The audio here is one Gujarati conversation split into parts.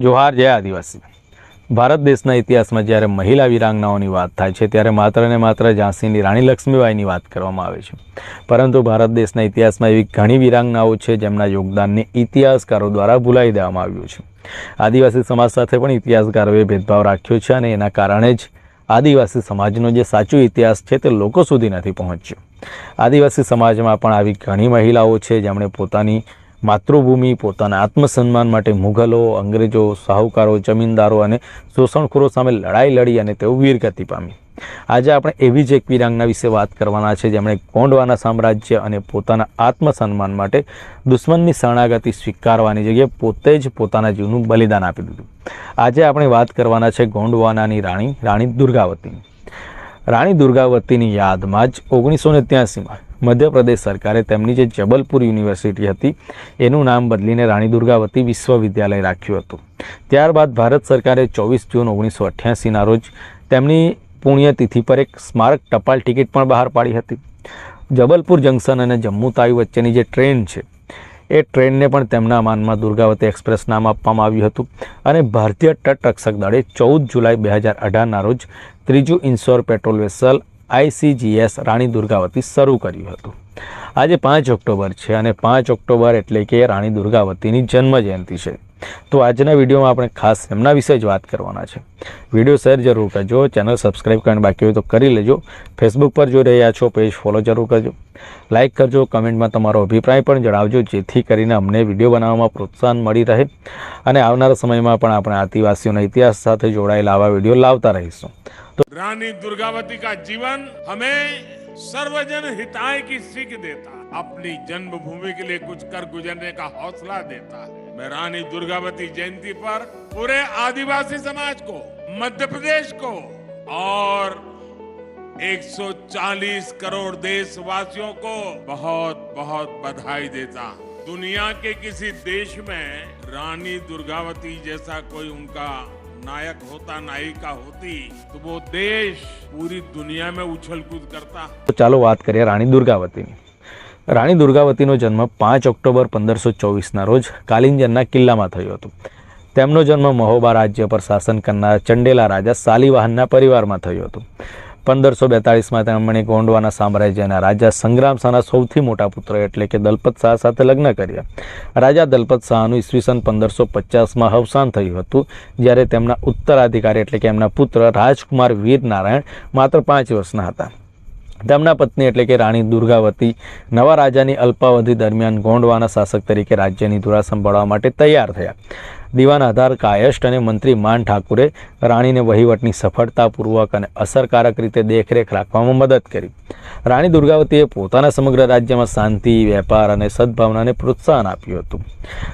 જોહાર જય આદિવાસી. ભારત દેશના ઇતિહાસમાં જ્યારે મહિલા વિરાંગનાઓની વાત થાય છે, ત્યારે માત્ર ને માત્ર ઝાંસીની રાણી લક્ષ્મીબાઈની વાત કરવામાં આવે છે. પરંતુ ભારત દેશના ઇતિહાસમાં એવી ઘણી વિરાંગનાઓ છે, જેમના યોગદાનને ઇતિહાસકારો દ્વારા ભૂલાવી દેવામાં આવ્યું છે. આદિવાસી સમાજ સાથે પણ ઇતિહાસકારોએ ભેદભાવ રાખ્યો છે અને એના કારણે જ આદિવાસી સમાજનો જે સાચો ઇતિહાસ છે, તે લોકો સુધી નથી પહોંચ્યો. આદિવાસી સમાજમાં પણ આવી ઘણી મહિલાઓ છે, જેમણે પોતાની માતૃભૂમિ, પોતાના આત્મસન્માન માટે મુઘલો, અંગ્રેજો, સાહુકારો, જમીનદારો અને શોષણખોરો સામે લડાઈ લડી અને તેઓ વીરગતિ પામી. આજે આપણે એવી જ એક વીરાંગના વિશે વાત કરવાના છે, જેમણે ગોંડવાના સામ્રાજ્ય અને પોતાના આત્મસન્માન માટે દુશ્મનની શરણાગતિ સ્વીકારવાની જગ્યાએ પોતે જ પોતાના જીવનું બલિદાન આપી દીધું. આજે આપણે વાત કરવાના છે ગોંડવાનાની રાણી રાણી દુર્ગાવતીની. રાણી દુર્ગાવતીની યાદમાં જ ઓગણીસો ને ત્યાસીમાં મધ્યપ્રદેશ સરકારે તેમની જે જબલપુર યુનિવર્સિટી હતી, એનું નામ બદલીને રાણી દુર્ગાવતી વિશ્વવિદ્યાલય રાખ્યું હતું. ત્યારબાદ ભારત સરકારે ચોવીસ જૂન ઓગણીસો અઠ્યાસીના રોજ તેમની પુણ્યતિથિ પર એક સ્મારક ટપાલ ટિકિટ પણ બહાર પાડી હતી. જબલપુર જંકશન અને જમ્મુ તાવી વચ્ચેની જે ટ્રેન છે, એ ટ્રેનને પણ તેમના માનમાં દુર્ગાવતી એક્સપ્રેસ નામ આપવામાં આવ્યું હતું અને ભારતીય તટરક્ષક દળે ચૌદ જુલાઈ બે હજાર અઢારના રોજ ત્રીજું inshore patrol vessel ICGS Rani Durgavati શરૂ કર્યું હતું. આજે પાંચ ઓક્ટોબર છે અને પાંચ ઓક્ટોબર એટલે કે રાણી દુર્ગાવતીની જન્મજયંતિ છે. તો આજના વિડીયોમાં આપણે ખાસ એમના વિશે જ વાત કરવાના છે. વીડિયો શેર જરૂર કરજો, ચેનલ સબસ્ક્રાઈબ કરીને બાકી હોય તો કરી લેજો. ફેસબુક પર જોઈ રહ્યા છો, પેજ ફોલો જરૂર કરજો. લાઇક કરજો, કમેન્ટમાં તમારો અભિપ્રાય પણ જણાવજો, જેથી કરીને અમને વીડિયો બનાવવામાં પ્રોત્સાહન મળી રહે. અને આવનારા સમયમાં પણ આપણે આદિવાસીઓના ઇતિહાસ સાથે જોડાયેલા આવા વીડિયો લાવતા રહીશું. તો રાણી દુર્ગાવતી કા જીવન હમે सर्वजन हिताय की सीख देता, अपनी जन्मभूमि के लिए कुछ कर गुजरने का हौसला देता है। मैं रानी दुर्गावती जयंती पर पूरे आदिवासी समाज को, मध्य प्रदेश को और 140 करोड़ देशवासियों को बहुत बहुत बधाई देता। दुनिया के किसी देश में रानी दुर्गावती जैसा कोई उनका नायक होता नायिका होती तो वो देश पूरी दुनिया में उछल कूद करता તો ચાલો વાત કરીએ રાણી દુર્ગાવતીની રાણી દુર્ગાવતીનો જન્મ પાંચ ઓક્ટોબર પંદરસો ચોવીસના રોજ કાલિંજરના કિલ્લામાં થયો હતો તેમનો જન્મ મહોબા રાજ્ય પર શાસન કરનાર ચંડેલા રાજા સાલીવાહનના પરિવારમાં થયો હતો પંદરસો બેતાળીસમાં તેમણે ગોંડવાના સામ્રાજ્યના રાજા સંગ્રામ શાહના સૌથી મોટા પુત્ર એટલે કે દલપત શાહ સાથે લગ્ન કર્યા. રાજા દલપત શાહનું ઈસવીસન પંદરસો પચાસમાં અવસાન થયું હતું, જ્યારે તેમના ઉત્તરાધિકારી એટલે કે એમના પુત્ર રાજકુમાર વીર નારાયણ માત્ર પાંચ વર્ષના હતા. તેમના પત્ની એટલે કે રાણી દુર્ગાવતી નવા રાજાની અલ્પાવધિ દરમિયાન ગોંડવાના શાસક તરીકે રાજ્યની ધુરા સંભાળવા માટે તૈયાર થયા. દિવાન આધાર કાયસ્ટ અને મંત્રી માન ઠાકુરે રાણીને વહીવટની સફળતાપૂર્વક અને અસરકારક રીતે દેખરેખ રાખવામાં મદદ કરી. રાણી દુર્ગાવતીએ પોતાના સમગ્ર રાજ્યમાં શાંતિ, વેપાર અને સદભાવનાને પ્રોત્સાહન આપ્યું હતું.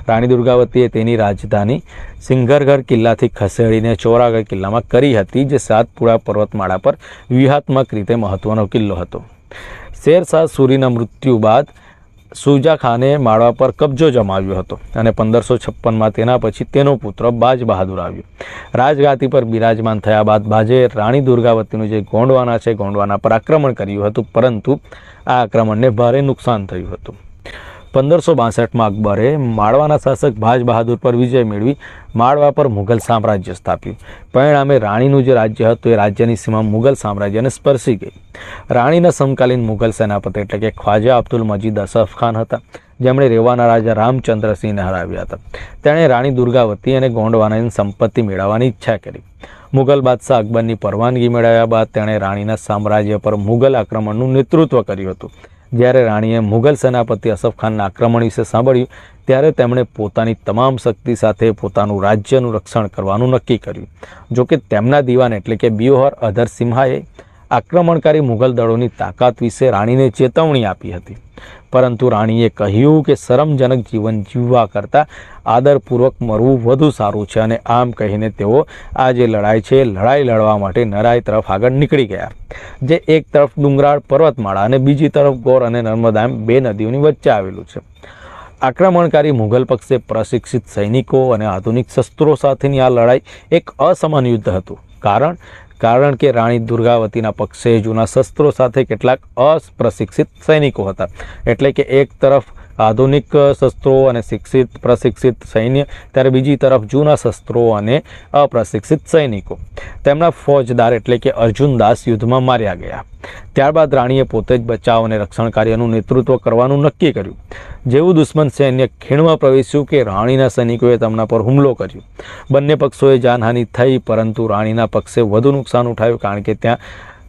રાણી દુર્ગાવતીએ તેની રાજધાની સિંઘરગઢ કિલ્લાથી ખસેડીને ચોરાગઢ કિલ્લામાં કરી હતી, જે સાતપુરા પર્વતમાળા પર વ્યૂહાત્મક રીતે મહત્વનો કિલ્લો હતો. શેરશાહ સૂરીના મૃત્યુ બાદ સુજા ખાને માળવા પર કબજો જમાવ્યો હતો અને પંદરસો છપ્પનમાં તેના પછી તેનો પુત્ર બાજ બહાદુર આવ્યો. રાજગાદી પર બિરાજમાન થયા બાદ બાજે રાણી દુર્ગાવતીનું જે ગોંડવાના છે, ગોંડવાના પર આક્રમણ કર્યું હતું, પરંતુ આ આક્રમણને ભારે નુકસાન થયું હતું. પંદરસો બાસઠમાં અકબરે માળવાના શાસક ભાજ બહાદુર પર વિજય મેળવી માળવા પર મુઘલ સામ્રાજ્ય સ્થાપ્યું. પરિણામે રાણીનું જે રાજ્ય હતું એ રાજ્યની સીમા મુઘલ સામ્રાજ્યને સ્પર્શી ગઈ. રાણીના સમકાલીન મુઘલ સેનાપતિ એટલે કે ખ્વાજા અબ્દુલ મજીદ અસફ ખાન હતા. જેમણે રેવાના રાજા રામચંદ્રસિંહને હરાવ્યા હતા. તેણે રાણી દુર્ગાવતી અને ગોંડવાનાની સંપત્તિ મેળવવાની ઈચ્છા કરી. મુઘલ બાદશાહ અકબરની પરવાનગી મેળવ્યા બાદ તેણે રાણીના સામ્રાજ્ય પર મુઘલ આક્રમણનું નેતૃત્વ કર્યું હતું. જ્યારે રાણીએ મુઘલ સેનાપતિ અસફ ખાનના આક્રમણ વિશે સાંભળ્યું, ત્યારે તેમણે પોતાની તમામ શક્તિ સાથે પોતાનું રાજ્યનું રક્ષણ કરવાનું નક્કી કર્યું. જોકે તેમના દીવાન એટલે કે બિયોહર અધર સિમ્હાએ આક્રમણકારી મુઘલ દળોની તાકાત વિશે રાણીને ચેતવણી આપી હતી. પરંતુ રાણીએ કહ્યું કે શરમજનક જીવન જીવવા કરતાં આદરપૂર્વક મરવું વધુ સારું છે અને આમ કહીને તેઓ આ જે લડાઈ છે, લડાઈ લડવા માટે નરાઈ તરફ આગળ નીકળી ગયા. જે એક તરફ ડુંગરાળ પર્વતમાળા અને બીજી તરફ ગોર અને નર્મદા એમ બે નદીઓની વચ્ચે આવેલું છે. આક્રમણકારી મુઘલ પક્ષે પ્રશિક્ષિત સૈનિકો અને આધુનિક શસ્ત્રો સાથેની આ લડાઈ એક અસમાન યુદ્ધ હતું. કારણ કારણ કે રાણી દુર્ગાવતીના પક્ષે જૂના શસ્ત્રો સાથે કેટલાક અપ્રશિક્ષિત સૈનિકો હતા. એટલે કે એક તરફ આધુનિક શસ્ત્રો અને શિક્ષિત, પ્રશિક્ષિત સૈન્ય, ત્યારે બીજી તરફ જૂના શસ્ત્રો અને અપ્રશિક્ષિત સૈનિકો. તેમના ફોજદાર એટલે કે અર્જુનદાસ યુદ્ધમાં માર્યા ગયા. ત્યારબાદ રાણીએ પોતે જ બચાવ અને રક્ષણ કાર્યનું નેતૃત્વ કરવાનું નક્કી કર્યું. જેવું દુશ્મન સૈન્ય ખીણમાં પ્રવેશ્યું કે રાણીના સૈનિકોએ તેમના પર હુમલો કર્યો. બંને પક્ષોએ જાનહાનિ થઈ, પરંતુ રાણીના પક્ષે વધુ નુકસાન ઉઠાવ્યું કારણ કે ત્યાં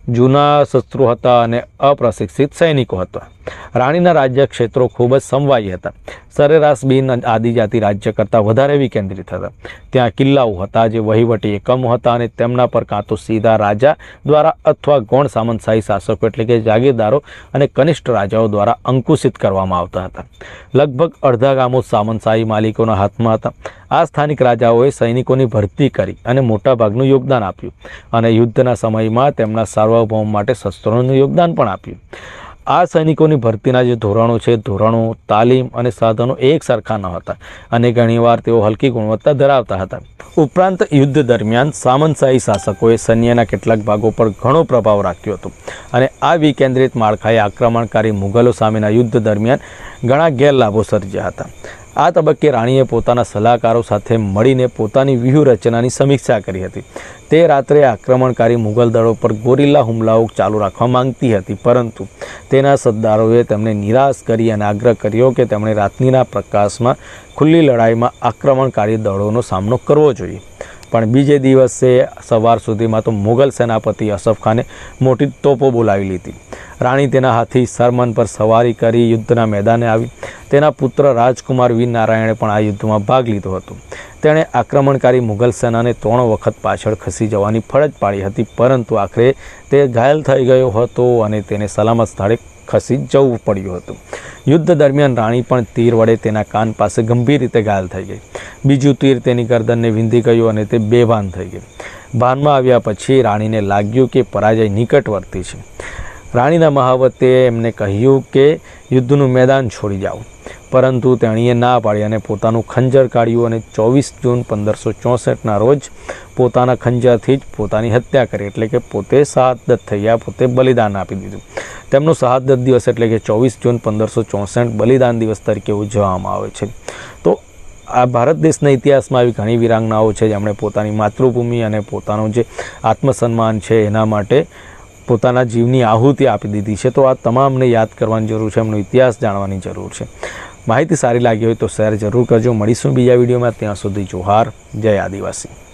જૂના શસ્ત્રો હતા અને અપ્રશિક્ષિત સૈનિકો હતા. રાણીના રાજ્ય ક્ષેત્રો ખૂબ જ સમવાયી હતા. સરેરાશ બિન આદિજાતિ રાજ્ય કરતાં વધારે વિકેન્દ્રિત હતા. ત્યાં કિલ્લાઓ હતા જે વહીવટી એકમો હતા અને તેમના પર કાં તો સીધા રાજા દ્વારા અથવા ગૌણ સામંતશાહી શાસકો એટલે કે જાગીરદારો અને કનિષ્ઠ રાજાઓ દ્વારા અંકુશિત કરવામાં આવતા હતા. લગભગ અડધા ગામો સામંતશાહી માલિકોના હાથમાં હતા. આ સ્થાનિક રાજાઓએ સૈનિકોની ભરતી કરી અને મોટાભાગનું યોગદાન આપ્યું અને યુદ્ધના સમયમાં તેમના સાર્વભૌમ માટે શસ્ત્રોનું યોગદાન પણ આપ્યું. આ સૈનિકોની ભરતીના જે ધોરણો છે, ધોરણો, તાલીમ અને સાધનો એક સરખા ન હતા અને ઘણીવાર તેઓ હલકી ગુણવત્તા ધરાવતા હતા. ઉપરાંત યુદ્ધ દરમિયાન સામંતશાહી શાસકોએ સૈન્યના કેટલાક ભાગો પર ઘણો પ્રભાવ રાખ્યો હતો અને આ વિકેન્દ્રિત માળખાએ આક્રમણકારી મુગલો સામેના યુદ્ધ દરમિયાન ઘણા ગેરલાભો સર્જ્યા હતા. આ તબક્કે રાણીએ પોતાના સલાહકારો સાથે મળીને પોતાની વ્યૂહરચનાની સમીક્ષા કરી હતી. તે રાત્રે આક્રમણકારી મુઘલ દળો પર ગોરિલ્લા હુમલાઓ ચાલુ રાખવા માંગતી હતી, પરંતુ તેના સરદારોએ તેમને નિરાશ કરી અને આગ્રહ કર્યો કે તેમણે રાત્રિના પ્રકાશમાં ખુલ્લી લડાઈમાં આક્રમણકારી દળોનો સામનો કરવો જોઈએ. પણ બીજે દિવસે સવાર સુધીમાં તો મુગલ સેનાપતિ અસફ ખાને મોટી તોપો બોલાવી લીધી. રાણી તેના હાથી સરમન પર સવારી કરી યુદ્ધના મેદાને આવી. તેના પુત્ર રાજકુમાર વીર નારાયણે પણ આ યુદ્ધમાં ભાગ લીધો હતો. તેણે આક્રમણકારી મુગલ સેનાને ત્રણ વખત પાછળ ખસી જવાની ફરજ પાડી હતી, પરંતુ આખરે તે ઘાયલ થઈ ગયો હતો અને તેને સલામત સ્થળે ખસી જવું પડ્યું હતું. યુદ્ધ દરમિયાન રાણી પણ તીર વડે તેના કાન પાસે ગંભીર રીતે ઘાયલ થઈ ગઈ. બીજું તીર તેની ગરદનને વિંધી ગયું અને તે બેભાન થઈ ગઈ. ભાનમાં આવ્યા પછી રાણીને લાગ્યું કે પરાજય નિકટવર્તી છે. રાણીના મહાવતે એમને કહ્યું કે યુદ્ધનું મેદાન છોડી જાઓ. પરંતુ તેણીએ ના પાડી અને પોતાનું ખંજર કાઢ્યું અને ચોવીસ જૂન પંદરસો ચોસઠના રોજ પોતાના ખંજરથી જ પોતાની હત્યા કરી. એટલે કે પોતે શહાદત થયા પોતે બલિદાન આપી દીધું. તેમનો શહાદત દિવસ એટલે કે ચોવીસ જૂન પંદરસો ચોસઠ બલિદાન દિવસ તરીકે ઉજવવામાં આવે છે. તો આ ભારત દેશના ઇતિહાસમાં આવી ઘણી વિરાંગનાઓ છે જેમણે પોતાની માતૃભૂમિ અને પોતાનું જે આત્મસન્માન છે એના માટે પોતાના જીવની આહુતિ આપી દીધી છે. તો આ તમામને યાદ કરવાની જરૂર છે, એમનો ઇતિહાસ જાણવાની જરૂર છે. માહિતી સારી લાગી હોય તો શેર જરૂર કરજો. મળીશું બીજા વિડીયોમાં. ત્યાં સુધી જોહાર. જય આદિવાસી.